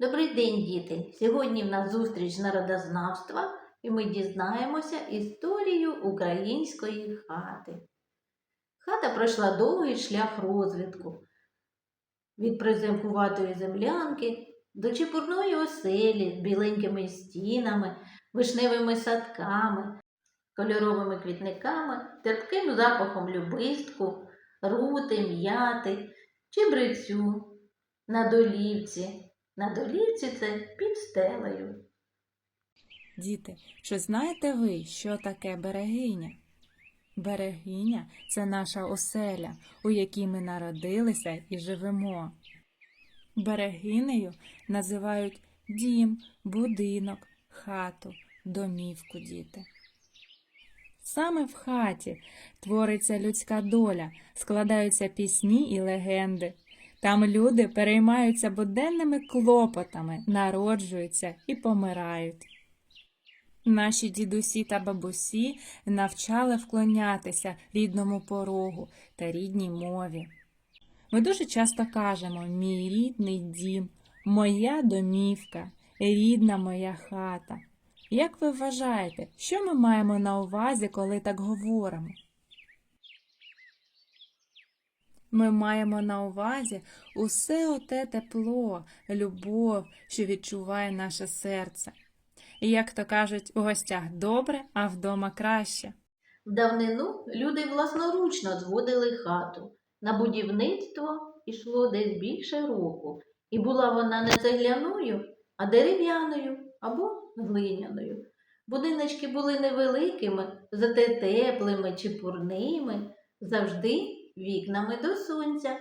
Добрий день, діти! Сьогодні в нас зустріч народознавства, і ми дізнаємося історію української хати. Хата пройшла довгий шлях розвитку від приземкуватої землянки до чепурної оселі з біленькими стінами, вишневими садками, кольоровими квітниками, терпким запахом любистку, рути, м'яти, чебрецю на долівці. На долівці це під стелею. Діти, чи знаєте ви, що таке берегиня? Берегиня це наша оселя, у якій ми народилися і живемо. Берегинею називають дім, будинок, хату, домівку діти. Саме в хаті твориться людська доля, складаються пісні і легенди. Там люди переймаються буденними клопотами, народжуються і помирають. Наші дідусі та бабусі навчали вклонятися рідному порогу та рідній мові. Ми дуже часто кажемо мій рідний дім, моя домівка, рідна моя хата. Як ви вважаєте, що ми маємо на увазі, коли так говоримо? Ми маємо на увазі усе оте тепло, любов, що відчуває наше серце. І, як то кажуть, у гостях добре, а вдома краще. В давнину люди власноручно зводили хату. На будівництво йшло десь більше року, і була вона не цегляною, а дерев'яною або глиняною. Будиночки були невеликими, зате теплими чи пурними, завжди вікнами до сонця.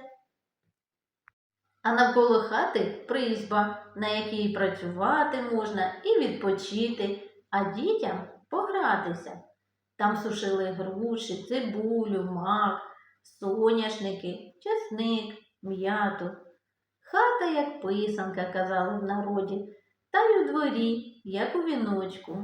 А навколо хати призьба, на якій працювати можна і відпочити, а дітям погратися. Там сушили груші, цибулю, мак, соняшники, чесник, м'яту. Хата, як писанка, казали в народі, та й у дворі, як у віночку.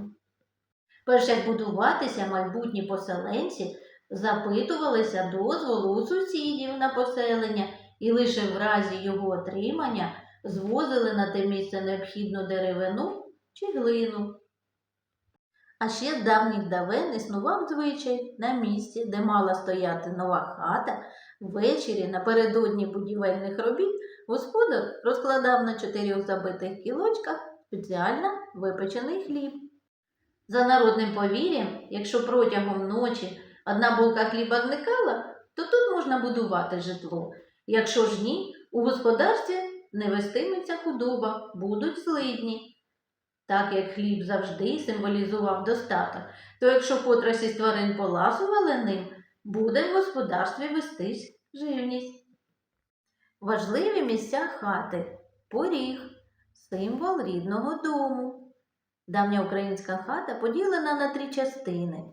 Перш як будуватися майбутні поселенці, запитувалися дозволу у сусідів на поселення і лише в разі його отримання звозили на те місце необхідну деревину чи глину. А ще з давніх давен існував звичай на місці, де мала стояти нова хата, ввечері напередодні будівельних робіт господар розкладав на чотирьох забитих кілочках спеціально випечений хліб. За народним повір'ям, якщо протягом ночі одна булка хліба зникала, то тут можна будувати житло. Якщо ж ні, у господарстві не вестиметься худоба, будуть злидні. Так як хліб завжди символізував достаток, то якщо потрасі з тварин поласували ним, буде в господарстві вестись живність. Важливі місця хати поріг, символ рідного дому. Давня українська хата поділена на три частини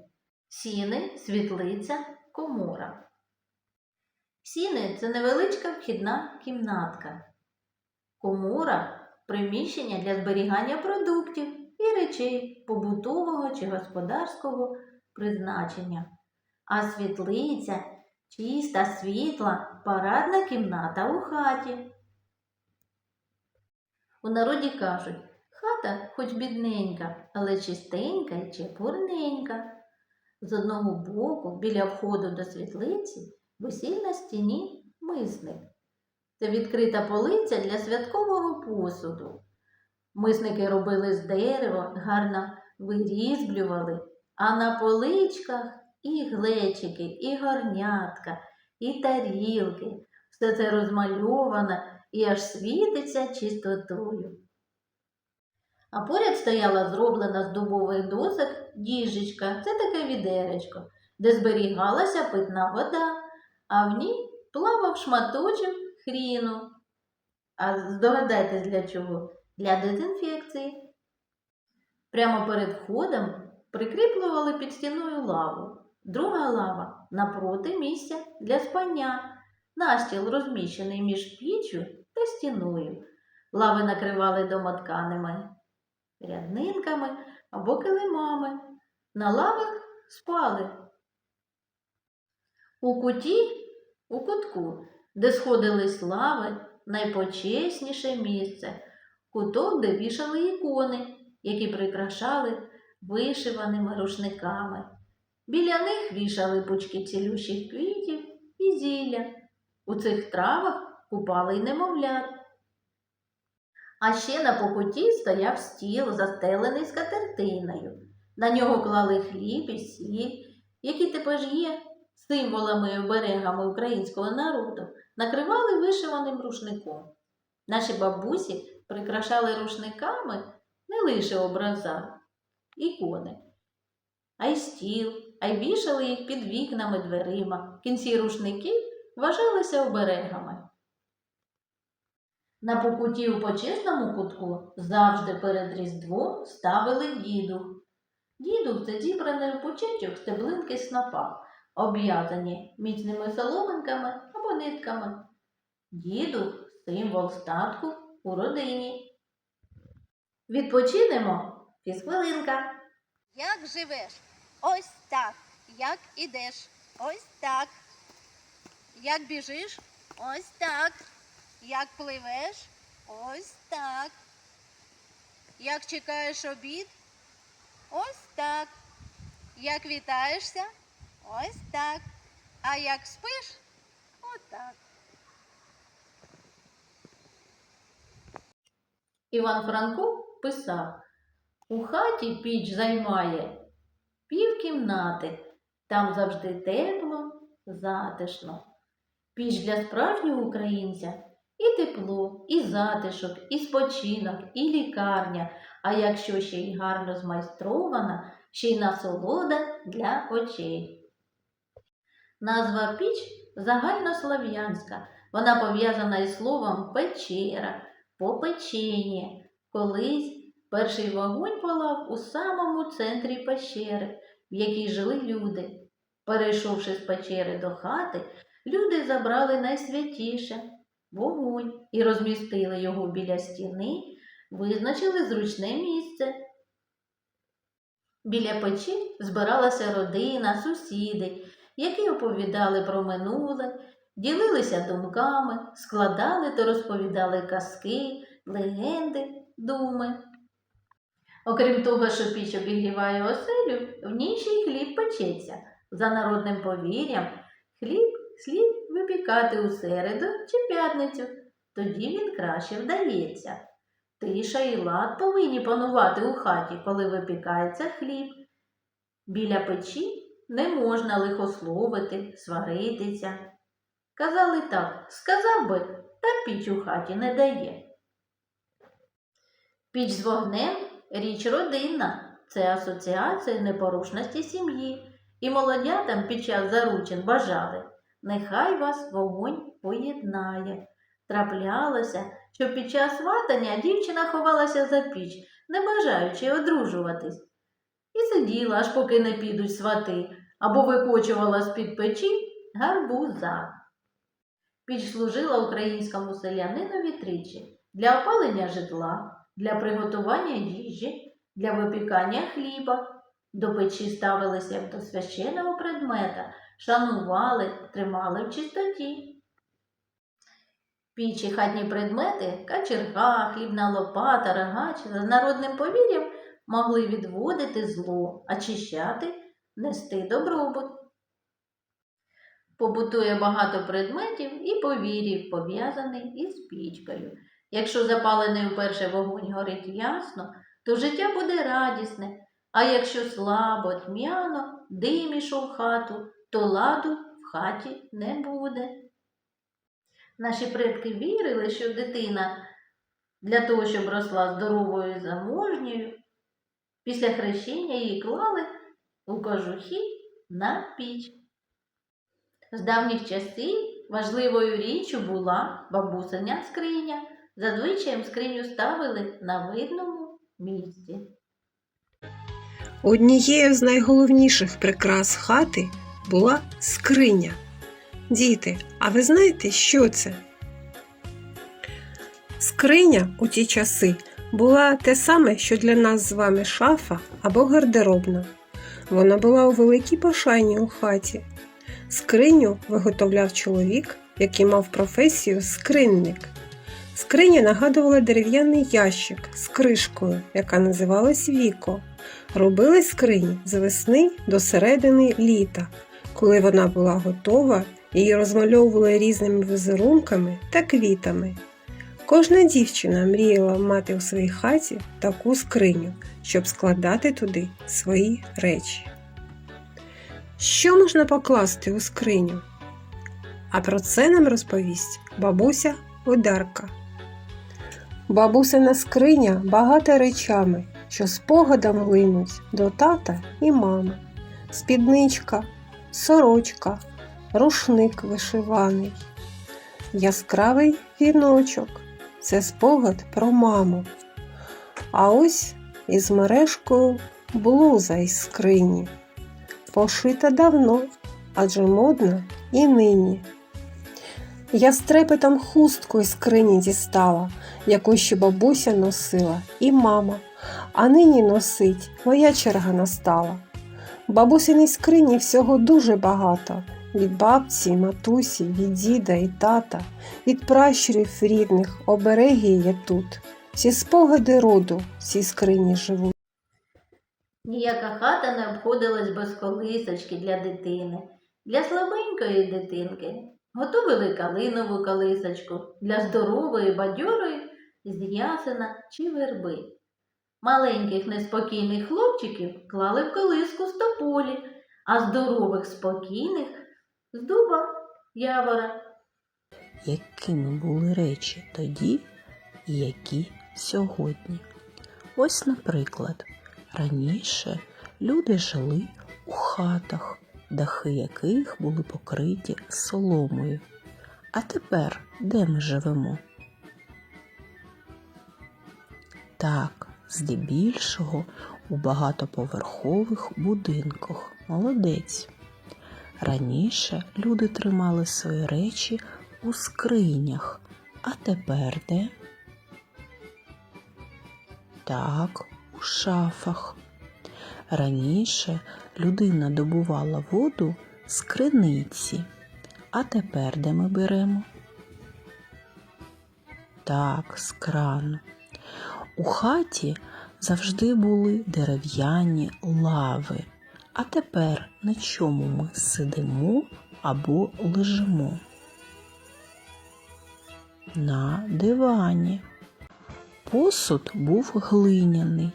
сіни, світлиця, комора. Сіни це невеличка вхідна кімнатка. Комора приміщення для зберігання продуктів і речей побутового чи господарського призначення. А світлиця чиста, світла, парадна кімната у хаті. У народі кажуть, хата хоч бідненька, але чистенька і чепурненька. З одного боку, біля входу до світлиці, висів на стіні мисник. Це відкрита полиця для святкового посуду. Мисники робили з дерева, гарно вирізблювали, а на поличках і глечики, і горнятка, і тарілки. Все це розмальовано і аж світиться чистотою. А поряд стояла зроблена з дубових досок діжечка, це таке відеречко, де зберігалася питна вода, а в ній плавав шматочок хріну. А здогадайтесь для чого? Для дезінфекції. Прямо перед входом прикріплювали під стіною лаву. Друга лава напроти місця для спання. Настіл розміщений між піччю та стіною. Лави накривали домотканими ряднинками або килимами. На лавах спали. У куті, у кутку, де сходились лави, найпочесніше місце. куток, де вішали ікони, які прикрашали вишиваними рушниками. Біля них вішали пучки цілющих квітів і зілля. У цих травах купали й немовлят. А ще на покуті стояв стіл, застелений скатертиною. На нього клали хліб і сіль, які тепер є символами і оберегами українського народу, накривали вишиваним рушником. Наші бабусі прикрашали рушниками не лише образа, ікони, а й стіл, а й вішали їх під вікнами дверима. Кінці рушників вважалися оберегами. На покуті у почесному кутку завжди перед Різдвом ставили дідух. Дідух це зібраний у пучечок стеблинки снопа, обв'язані міцними соломинками або нитками. Дідух символ статку у родині. Відпочинемо фізхвилинка. Як живеш? Ось так. Як ідеш? Ось так. Як біжиш? Ось так. Як пливеш? Ось так. Як чекаєш обід? Ось так. Як вітаєшся? Ось так. А як спиш? Отак. Іван Франко писав: У хаті піч займає півкімнати, там завжди тепло, затишно. Піч для справжнього українця і тепло, і затишок, і спочинок, і лікарня, а якщо ще й гарно змайстрована, ще й насолода для очей. Назва піч загальнослов'янська. Вона пов'язана із словом печера, попечення. Колись перший вогонь палав у самому центрі пещери, в якій жили люди. Перейшовши з печери до хати, люди забрали найсвятіше вогонь і розмістили його біля стіни, визначили зручне місце. Біля печі збиралася родина, сусіди, які оповідали про минуле, ділилися думками, складали та розповідали казки, легенди, думи. Окрім того, що піч обігріває оселю, в ній хліб печеться. За народним повір'ям, хліб слід випікати у середу чи п'ятницю, тоді він краще вдається. Тиша і лад повинні панувати у хаті, коли випікається хліб. Біля печі не можна лихословити, сваритися. Казали так, сказав би, та піч у хаті не дає. Піч з вогнем річ родинна, це асоціація непорушності сім'ї. І молодятам під час заручин бажали, нехай вас вогонь поєднає. Траплялося, що під час сватання дівчина ховалася за піч, не бажаючи одружуватись, і сиділа, аж поки не підуть свати, або викочувала з-під печі гарбуза. Піч служила українському селянинові тричі для опалення житла, для приготування їжі, для випікання хліба. До печі ставилися як до священного предмета, шанували, тримали в чистоті. Пічі хатні предмети, качерга, хлібна лопата, рогач за народним повір'ям могли відводити зло, очищати, нести добробут. Побутує багато предметів і повірів, пов'язаних із пічкою. Якщо запалений уперше вогонь горить ясно, то життя буде радісне. А якщо слабо, тьмяно, дим ішов хату, то ладу в хаті не буде. Наші предки вірили, що дитина для того, щоб росла здоровою і заможньою, після хрещення її клали у кожухи на піч. З давніх часів важливою річчю була бабусиня скриня. Зазвичаєм скриню ставили на видному місці. Однією з найголовніших прикрас хати була скриня. Діти, а ви знаєте, що це? Скриня у ті часи була те саме, що для нас з вами шафа або гардеробна. Вона була у великій пошайні у хаті. Скриню виготовляв чоловік, який мав професію скринник. Скриня нагадувала дерев'яний ящик з кришкою, яка називалась Віко. Робили скрині з весни до середини літа. Коли вона була готова, її розмальовували різними візерунками та квітами. Кожна дівчина мріяла мати у своїй хаті таку скриню, щоб складати туди свої речі. Що можна покласти у скриню? А про це нам розповість бабуся Одарка. Бабусина скриня багата речами, що спогадом глинуть до тата і мами. Спідничка, сорочка, рушник вишиваний, яскравий віночок це спогад про маму. А ось із мережкою блуза із скрині. Пошита давно, адже модна і нині. Я з трепетом хустку із скрині дістала, яку ще бабуся носила, і мама, а нині носить, моя черга настала. Бабусиній скрині всього дуже багато. Від бабці, матусі, від діда і тата, від пращурів рідних, обереги є тут. Всі спогади роду в цій скрині живуть. Ніяка хата не обходилась без колисочки для дитини. Для слабенької дитинки готували калинову колисочку, для здорової, бадьорої з ясена чи верби. Маленьких неспокійних хлопчиків клали в колиску з тополі, а здорових спокійних з дуба явора. якими були речі тоді і які сьогодні. Ось, наприклад, раніше люди жили у хатах, дахи яких були покриті соломою. А тепер де ми живемо? Так, здебільшого у багатоповерхових будинках. Молодець. Раніше люди тримали свої речі у скринях, а тепер де? Так, у шафах. Раніше людина добувала воду з криниці, а тепер де ми беремо? Так, з крану. У хаті завжди були дерев'яні лави, а тепер на чому ми сидимо або лежимо? На дивані. Посуд був глиняний,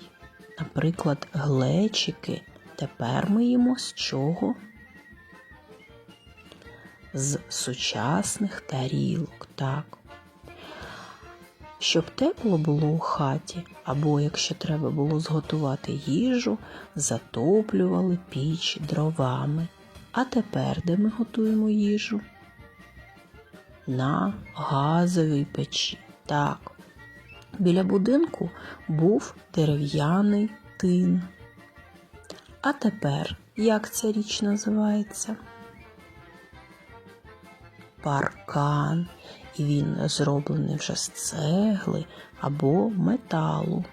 наприклад, глечики. Тепер ми їмо з чого? З сучасних тарілок, так. Щоб тепло було у хаті, або якщо треба було зготувати їжу, затоплювали піч дровами. А тепер де ми готуємо їжу? На газовій печі. Так. Біля будинку був дерев'яний тин. А тепер як ця річ називається? Паркан. І він зроблений вже з цегли або металу.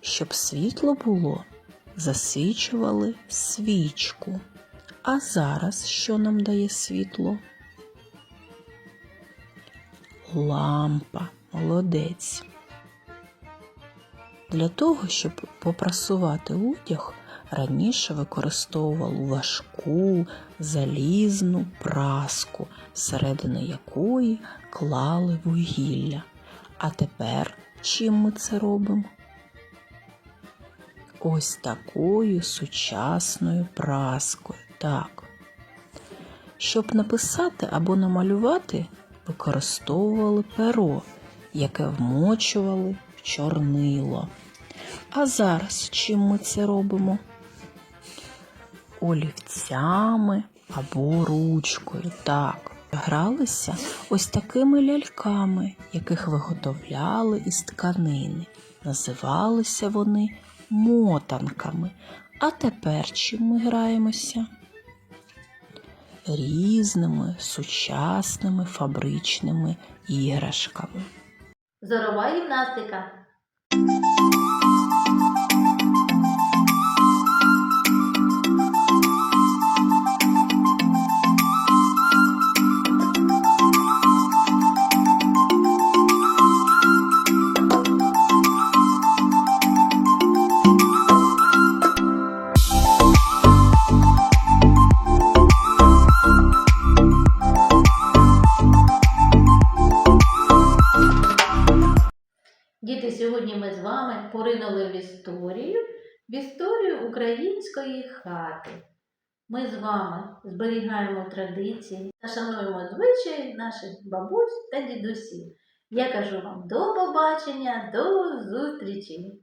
Щоб світло було, засвічували свічку. А зараз що нам дає світло? Лампа, молодець. Для того, щоб попрасувати одяг, раніше використовували важку залізну праску, всередини якої клали вугілля. А тепер чим ми це робимо? Ось такою сучасною праскою. Так. Щоб написати або намалювати, використовували перо, яке вмочували в чорнило. А зараз чим ми це робимо? Олівцями або ручкою. Так, гралися ось такими ляльками, яких виготовляли із тканини. Називалися вони мотанками. А тепер чим ми граємося? Різними сучасними фабричними іграшками. Зорова гімнастика. Української хати. Ми з вами зберігаємо традиції та шануємо звичаї наших бабусь та дідусів. Я кажу вам до побачення, до зустрічі!